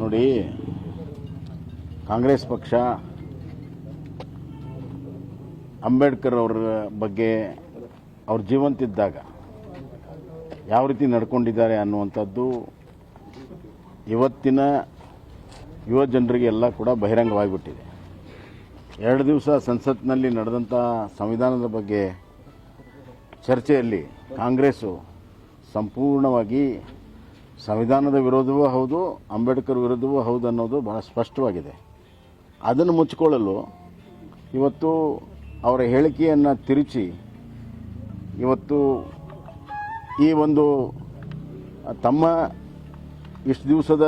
ನೋಡಿ, ಕಾಂಗ್ರೆಸ್ ಪಕ್ಷ ಅಂಬೇಡ್ಕರ್ ಅವರ ಬಗ್ಗೆ ಅವ್ರ ಜೀವಂತಿದ್ದಾಗ ಯಾವ ರೀತಿ ನಡ್ಕೊಂಡಿದ್ದಾರೆ ಅನ್ನುವಂಥದ್ದು ಇವತ್ತಿನ ಯುವ ಜನರಿಗೆ ಎಲ್ಲ ಕೂಡ ಬಹಿರಂಗವಾಗಿಬಿಟ್ಟಿದೆ. ಎರಡು ದಿವಸ ಸಂಸತ್ನಲ್ಲಿ ನಡೆದಂಥ ಸಂವಿಧಾನದ ಬಗ್ಗೆ ಚರ್ಚೆಯಲ್ಲಿ ಕಾಂಗ್ರೆಸ್ಸು ಸಂಪೂರ್ಣವಾಗಿ ಸಂವಿಧಾನದ ವಿರೋಧವೂ ಹೌದು, ಅಂಬೇಡ್ಕರ್ ವಿರೋಧವೂ ಹೌದು ಅನ್ನೋದು ಬಹಳ ಸ್ಪಷ್ಟವಾಗಿದೆ. ಅದನ್ನು ಮುಚ್ಚಿಕೊಳ್ಳಲು ಇವತ್ತು ಅವರ ಹೇಳಿಕೆಯನ್ನು ತಿರುಚಿ ಇವತ್ತು ಈ ಒಂದು ತಮ್ಮ ಇಷ್ಟು ದಿವಸದ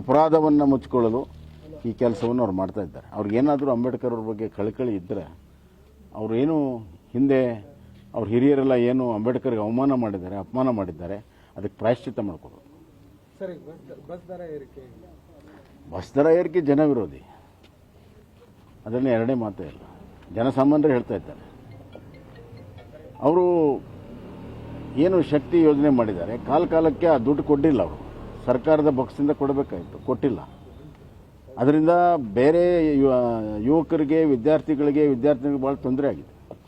ಅಪರಾಧವನ್ನು ಮುಚ್ಚಿಕೊಳ್ಳಲು ಈ ಕೆಲಸವನ್ನು ಅವ್ರು ಮಾಡ್ತಾ ಇದ್ದಾರೆ. ಅವ್ರಿಗೇನಾದರೂ ಅಂಬೇಡ್ಕರ್ ಅವ್ರ ಬಗ್ಗೆ ಕಳಕಳಿ ಇದ್ದರೆ ಅವರೇನು ಹಿಂದೆ ಅವ್ರ ಹಿರಿಯರೆಲ್ಲ ಏನು ಅಂಬೇಡ್ಕರ್ಗೆ ಅವಮಾನ ಮಾಡಿದ್ದಾರೆ, ಅಪಮಾನ ಮಾಡಿದ್ದಾರೆ, ಅದಕ್ಕೆ ಪ್ರಾಯಶ್ಚಿತ್ತ ಮಾಡ್ಕೋಬೇಕು ಬಸ್ ದರ ಏರಿಕೆ ಏರಿಕೆ ಜನ ವಿರೋಧಿ ಅದರಲ್ಲಿ ಎರಡೇ ಮಾತೇ ಇಲ್ಲ. ಜನಸಾಮಾನ್ಯರು ಹೇಳ್ತಾ ಇದ್ದಾರೆ. ಅವರು ಏನು ಶಕ್ತಿ ಯೋಜನೆ ಮಾಡಿದ್ದಾರೆ? ಕಾಲ ಕಾಲಕ್ಕೆ ಆ ದುಡ್ಡು ಕೊಟ್ಟಿಲ್ಲ ಅವರು. ಸರ್ಕಾರದ ಬಕ್ಸಿಂದ ಕೊಡಬೇಕಾಯಿತು. ಕೊಟ್ಟಿಲ್ಲ. ಅದರಿಂದ ಬೇರೆ ಯುವ- ಯುವಕರಿಗೆ, ವಿದ್ಯಾರ್ಥಿಗಳಿಗೆ ವಿದ್ಯಾರ್ಥಿಗಳಿಗೆ ಭಾಳ ತೊಂದರೆ ಆಗಿದೆ.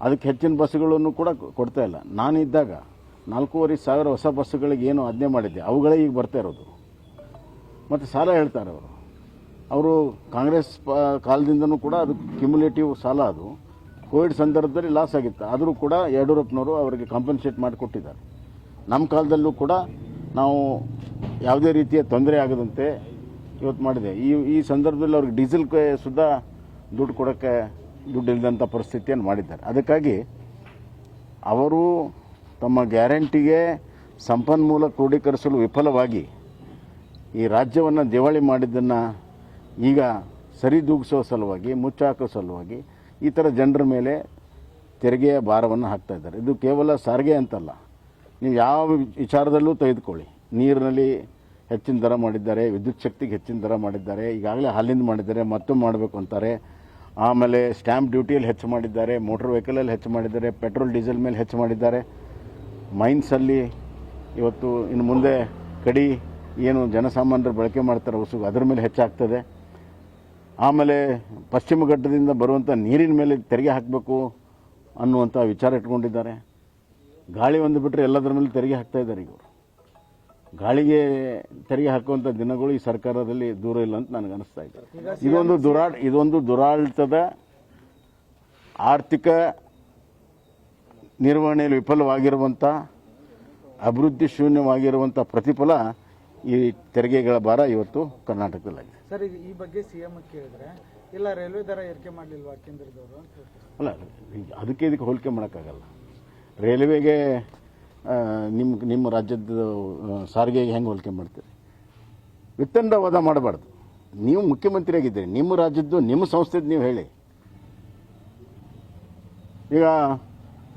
ಅದಕ್ಕೆ ಹೆಚ್ಚಿನ ಬಸ್ಸುಗಳನ್ನು ಕೂಡ ಕೊಡ್ತಾ ಇಲ್ಲ. ನಾನಿದ್ದಾಗ ನಾಲ್ಕೂವರೆ ಸಾವಿರ ಹೊಸ ಬಸ್ಸುಗಳಿಗೆ ಏನು ಆಜ್ಞೆ ಮಾಡಿದ್ದೆ. ಅವುಗಳೇ ಈಗ ಬರ್ತಾ ಇರೋದು. ಮತ್ತು ಸಾಲ ಹೇಳ್ತಾರೆ ಅವರು ಅವರು ಕಾಂಗ್ರೆಸ್ ಪ, ಕಾಲದಿಂದನೂ ಕೂಡ ಅದು ಕ್ಯುಮುಲೇಟಿವ್ ಸಾಲ ಅದು. ಕೋವಿಡ್ ಸಂದರ್ಭದಲ್ಲಿ ಲಾಸ್ ಆಗಿತ್ತು. ಆದರೂ ಕೂಡ ಯಡಿಯೂರಪ್ಪನವರು ಅವರಿಗೆ ಕಾಂಪನ್ಸೇಟ್ ಮಾಡಿಕೊಟ್ಟಿದ್ದಾರೆ. ನಮ್ಮ ಕಾಲದಲ್ಲೂ ಕೂಡ ನಾವು ಯಾವುದೇ ರೀತಿಯ ತೊಂದರೆ ಆಗದಂತೆ ಇವತ್ತು ಮಾಡಿದೆ. ಈ ಈ ಸಂದರ್ಭದಲ್ಲಿ ಅವ್ರಿಗೆ ಡೀಸೆಲ್ ಸುದ್ದ ದುಡ್ಡು ಕೊಡೋಕ್ಕೆ ದುಡ್ಡು ಇಲ್ಲದಂಥ ಪರಿಸ್ಥಿತಿಯನ್ನು ಮಾಡಿದ್ದಾರೆ. ಅದಕ್ಕಾಗಿ ಅವರು ತಮ್ಮ ಗ್ಯಾರಂಟಿಗೆ ಸಂಪನ್ಮೂಲ ಕ್ರೋಢೀಕರಿಸಲು ವಿಫಲವಾಗಿ ಈ ರಾಜ್ಯವನ್ನು ದಿವಾಳಿ ಮಾಡಿದ್ದನ್ನು ಈಗ ಸರಿದೂಗಿಸೋ ಸಲುವಾಗಿ, ಮುಚ್ಚಾಕೋ ಸಲುವಾಗಿ ಈ ಥರ ಜನರ ಮೇಲೆ ತೆರಿಗೆಯ ಭಾರವನ್ನು ಹಾಕ್ತಾ ಇದ್ದಾರೆ. ಇದು ಕೇವಲ ಸಾರಿಗೆ ಅಂತಲ್ಲ. ನೀವು ಯಾವ ವಿಚಾರದಲ್ಲೂ ತೆಗೆದುಕೊಳ್ಳಿ. ನೀರಿನಲ್ಲಿ ಹೆಚ್ಚಿನ ದರ ಮಾಡಿದ್ದಾರೆ, ವಿದ್ಯುತ್ ಶಕ್ತಿಗೆ ಹೆಚ್ಚಿನ ದರ ಮಾಡಿದ್ದಾರೆ, ಈಗಾಗಲೇ ಹಾಲಿಂದ ಮಾಡಿದ್ದಾರೆ, ಮತ್ತೊಮ್ಮೆ ಮಾಡಬೇಕು ಅಂತಾರೆ. ಆಮೇಲೆ ಸ್ಟ್ಯಾಂಪ್ ಡ್ಯೂಟಿಯಲ್ಲಿ ಹೆಚ್ಚು ಮಾಡಿದ್ದಾರೆ, ಮೋಟ್ರ್ ವೆಹಿಕಲಲ್ಲಿ ಹೆಚ್ಚು ಮಾಡಿದ್ದಾರೆ, ಪೆಟ್ರೋಲ್, ಡೀಸೆಲ್ ಮೇಲೆ ಹೆಚ್ಚು ಮಾಡಿದ್ದಾರೆ. ಮೈನ್ಸಲ್ಲಿ ಇವತ್ತು ಇನ್ನು ಮುಂದೆ ಕಡಿ ಏನು ಜನಸಾಮಾನ್ಯರು ಬಳಕೆ ಮಾಡ್ತಾರೆ ಹೊಸ ಅದರ ಮೇಲೆ ಹೆಚ್ಚಾಗ್ತದೆ. ಆಮೇಲೆ ಪಶ್ಚಿಮ ಘಟ್ಟದಿಂದ ಬರುವಂಥ ನೀರಿನ ಮೇಲೆ ತೆರಿಗೆ ಹಾಕಬೇಕು ಅನ್ನುವಂಥ ವಿಚಾರ ಇಟ್ಕೊಂಡಿದ್ದಾರೆ. ಗಾಳಿ ಒಂದು ಬಿಟ್ಟರೆ ಎಲ್ಲದರ ಮೇಲೆ ತೆರಿಗೆ ಹಾಕ್ತಾ ಇದ್ದಾರೆ ಇವರು. ಗಾಳಿಗೆ ತೆರಿಗೆ ಹಾಕುವಂಥ ದಿನಗಳು ಈ ಸರ್ಕಾರದಲ್ಲಿ ದೂರ ಇಲ್ಲ ಅಂತ ನನಗೆ ಅನಿಸ್ತಾ ಇದೆ. ಇದೊಂದು ದುರಾಡ್ ಇದೊಂದು ದುರಾಡಳಿತದ ಆರ್ಥಿಕ ನಿರ್ವಹಣೆಯಲ್ಲಿ ವಿಫಲವಾಗಿರುವಂಥ ಅಭಿವೃದ್ಧಿ ಶೂನ್ಯವಾಗಿರುವಂಥ ಪ್ರತಿಫಲ ಈ ತೆರಿಗೆಗಳ ಭಾರ ಇವತ್ತು ಕರ್ನಾಟಕದಲ್ಲಾಗಿದೆ. ಸರ್ ಈ ಬಗ್ಗೆ ಸಿಎಂ ಕೇಳಿದ್ರೆ ಇಲ್ಲ ರೈಲ್ವೆ ದರ ಏರಿಕೆ ಮಾಡಲಿಲ್ವಾ ಕೇಂದ್ರದವರು ಅಲ್ಲ ಈಗ ಅದಕ್ಕೆ ಇದಕ್ಕೆ ಹೋಲಿಕೆ ಮಾಡೋಕ್ಕಾಗಲ್ಲ. ರೈಲ್ವೆಗೆ ನಿಮ್ಮ ನಿಮ್ಮ ರಾಜ್ಯದ ಸಾರಿಗೆಗೆ ಹೆಂಗೆ ಹೋಲಿಕೆ ಮಾಡ್ತೀರಿ? ವಿತ್ತಂಡವಾದ ಮಾಡಬಾರ್ದು. ನೀವು ಮುಖ್ಯಮಂತ್ರಿಯಾಗಿದ್ದೀರಿ. ನಿಮ್ಮ ರಾಜ್ಯದ್ದು ನಿಮ್ಮ ಸಂಸ್ಥೆದು ನೀವು ಹೇಳಿ. ಈಗ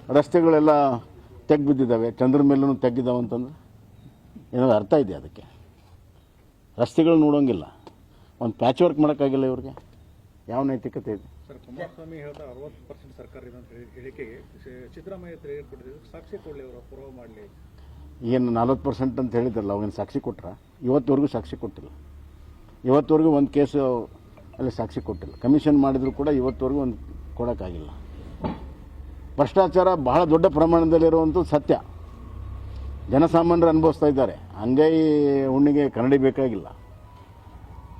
ರಸ್ತೆಗಳೆಲ್ಲ ತೆಗ್ ಬಿದ್ದಿದ್ದಾವೆ ಚಂದ್ರ ಮೇಲೂ ತೆಗ್ಗಿದ್ದಾವೆ ಅಂತಂದ್ರೆ? ಏನಾದ್ರು ಅರ್ಥ ಇದೆ ಅದಕ್ಕೆ? ರಸ್ತೆಗಳು ನೋಡೋಂಗಿಲ್ಲ. ಒಂದು ಪ್ಯಾಚ್ ವರ್ಕ್ ಮಾಡೋಕ್ಕಾಗಿಲ್ಲ ಇವ್ರಿಗೆ? ಯಾವ ನೈತಿಕತೆ ಇದೆ? ಸರ್ ಕುಮಾರಸ್ವಾಮಿ ಹೇಳ್ತಾ ಅರವತ್ತು ಪರ್ಸೆಂಟ್ ಸರ್ಕಾರ ಇದೆ ಅಂತ ಹೇಳಿ- ಹೇಳಿಕೆಗೆ ಸಿದ್ದರಾಮಯ್ಯ ಸಾಕ್ಷಿ ಕೊಡಲಿ ಅವರು ಪುರಾವೆ ಮಾಡಲಿ ಏನು ನಲ್ವತ್ತು ಪರ್ಸೆಂಟ್ ಅಂತ ಹೇಳಿದ್ರಲ್ಲ ಅವಾಗಿನ ಸಾಕ್ಷಿ ಕೊಟ್ರ? ಇವತ್ತವರೆಗೂ ಸಾಕ್ಷಿ ಕೊಟ್ಟಿಲ್ಲ. ಇವತ್ತವರೆಗೂ ಒಂದು ಕೇಸು ಅಲ್ಲಿ ಸಾಕ್ಷಿ ಕೊಟ್ಟಿಲ್ಲ. ಕಮಿಷನ್ ಮಾಡಿದರೂ ಕೂಡ ಇವತ್ತುವರೆಗೂ ಒಂದು ಕೊಡೋಕ್ಕಾಗಿಲ್ಲ. ಭ್ರಷ್ಟಾಚಾರ ಬಹಳ ದೊಡ್ಡ ಪ್ರಮಾಣದಲ್ಲಿರುವಂಥದ್ದು ಸತ್ಯ. ಜನಸಾಮಾನ್ಯರು ಅನುಭವಿಸ್ತಾ ಇದ್ದಾರೆ. ಈ ಹುಣ್ಣಿಗೆ ಕನ್ನಡಿ ಬೇಕಾಗಿಲ್ಲ.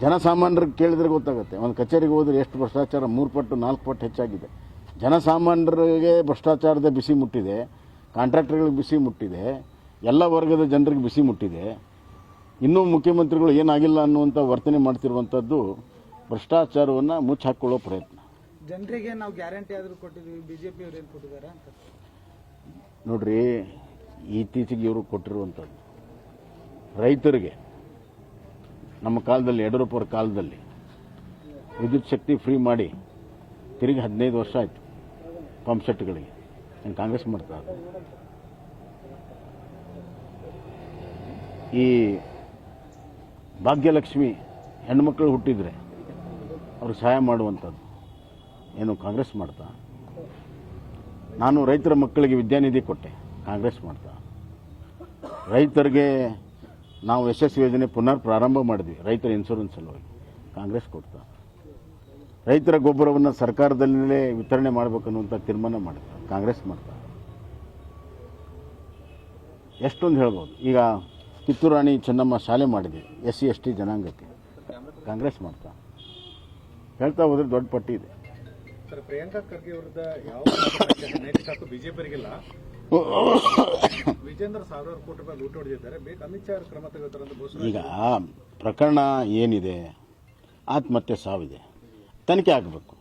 ಜನಸಾಮಾನ್ಯರಿಗೆ ಕೇಳಿದ್ರೆ ಗೊತ್ತಾಗುತ್ತೆ. ಒಂದು ಕಚೇರಿಗೆ ಹೋದರೆ ಎಷ್ಟು ಭ್ರಷ್ಟಾಚಾರ? ಮೂರು ಪಟ್ಟು, ನಾಲ್ಕು ಪಟ್ಟು ಹೆಚ್ಚಾಗಿದೆ. ಜನಸಾಮಾನ್ಯರಿಗೆ ಭ್ರಷ್ಟಾಚಾರದ ಬಿಸಿ ಮುಟ್ಟಿದೆ. ಕಾಂಟ್ರಾಕ್ಟರ್ಗಳಿಗೆ ಬಿಸಿ ಮುಟ್ಟಿದೆ. ಎಲ್ಲ ವರ್ಗದ ಜನರಿಗೆ ಬಿಸಿ ಮುಟ್ಟಿದೆ. ಇನ್ನೂ ಮುಖ್ಯಮಂತ್ರಿಗಳು ಏನಾಗಿಲ್ಲ ಅನ್ನುವಂಥ ವರ್ತನೆ ಮಾಡ್ತಿರುವಂಥದ್ದು ಭ್ರಷ್ಟಾಚಾರವನ್ನು ಮುಚ್ಚಾಕೊಳ್ಳೋ ಪ್ರಯತ್ನ. ಜನರಿಗೆ ನಾವು ಗ್ಯಾರಂಟಿ ಆದ್ರೂ ಕೊಟ್ಟಿದ್ವಿ ಬಿಜೆಪಿ ಅವ್ರು ಏನು ಕೊಟ್ಟಿದ್ದಾರೆ ಅಂತ. ನೋಡ್ರಿ, ಇತ್ತೀಚೆಗೆ ಇವರು ಕೊಟ್ಟಿರುವಂಥದ್ದು. ರೈತರಿಗೆ, ನಮ್ಮ ಕಾಲದಲ್ಲಿ ಯಡಿಯೂರಪ್ಪರ ಕಾಲದಲ್ಲಿ ವಿದ್ಯುತ್ ಶಕ್ತಿ ಫ್ರೀ ಮಾಡಿ ತಿರುಗಿ ಹದಿನೈದು ವರ್ಷ ಆಯಿತು ಪಂಪ್ ಸೆಟ್ಗಳಿಗೆ ಏನು ಕಾಂಗ್ರೆಸ್ ಮಾಡ್ತಾ. ಈ ಭಾಗ್ಯಲಕ್ಷ್ಮಿ ಹೆಣ್ಮಕ್ಳು ಹುಟ್ಟಿದರೆ ಅವ್ರಿಗೆ ಸಹಾಯ ಮಾಡುವಂಥದ್ದು. ಏನು ಕಾಂಗ್ರೆಸ್ ಮಾಡ್ತಾ? ನಾನು ರೈತರ ಮಕ್ಕಳಿಗೆ ವಿದ್ಯಾನಿಧಿ ಕೊಟ್ಟೆ, ಕಾಂಗ್ರೆಸ್ ಮಾಡ್ತಾ. ರೈತರಿಗೆ ನಾವು ಯಶಸ್ವಿ ಯೋಜನೆ ಪುನರ್ ಪ್ರಾರಂಭ ಮಾಡಿದ್ವಿ, ರೈತರ ಇನ್ಶೂರೆನ್ಸ್ ಸಲುವಾಗಿ ಕಾಂಗ್ರೆಸ್ ಕೊಡ್ತಾ. ರೈತರ ಗೊಬ್ಬರವನ್ನು ಸರ್ಕಾರದಲ್ಲೇ ವಿತರಣೆ ಮಾಡಬೇಕನ್ನುವಂಥ ತೀರ್ಮಾನ ಮಾಡಿದ ಕಾಂಗ್ರೆಸ್ ಮಾಡ್ತಾ. ಎಷ್ಟೊಂದು ಹೇಳ್ಬೋದು. ಈಗ ಕಿತ್ತೂರು ರಾಣಿ ಚೆನ್ನಮ್ಮ ಶಾಲೆ ಮಾಡಿದೆ ಎಸ್ ಸಿ ಎಸ್ ಟಿ ಜನಾಂಗಕ್ಕೆ, ಕಾಂಗ್ರೆಸ್ ಮಾಡ್ತಾ. ಹೇಳ್ತಾ ಹೋದರೆ ದೊಡ್ಡ ಪಟ್ಟಿ ಇದೆ. ಸರ್, ಪ್ರಿಯಾಂಕಾ ಖರ್ಗೆ ಅವರದ ಯಾವ ನೈತಿಕ ಹಕ್ಕು ಬಿಜೆಪಿಯರಿಗಿಲ್ಲ ವಿಜೇಂದ್ರ ಸಾವಿರಾರು ಕೋಟಿ ರೂಪಾಯಿ ಲೂಟಿ ಹೊಡೆದಿದ್ದಾರೆ. ಬೇಕು ಅಮಿತ್ ಶಾ ಕ್ರಮ ತೆಗೆದುತ್ತಾರೆ ಅಂತ ಘೋಷಣೆ ಈಗ ಪ್ರಕರಣ ಏನಿದೆ? ಆತ್ಮಹತ್ಯೆ ಸಾವಿದೆ. ತನಿಖೆ ಆಗಬೇಕು.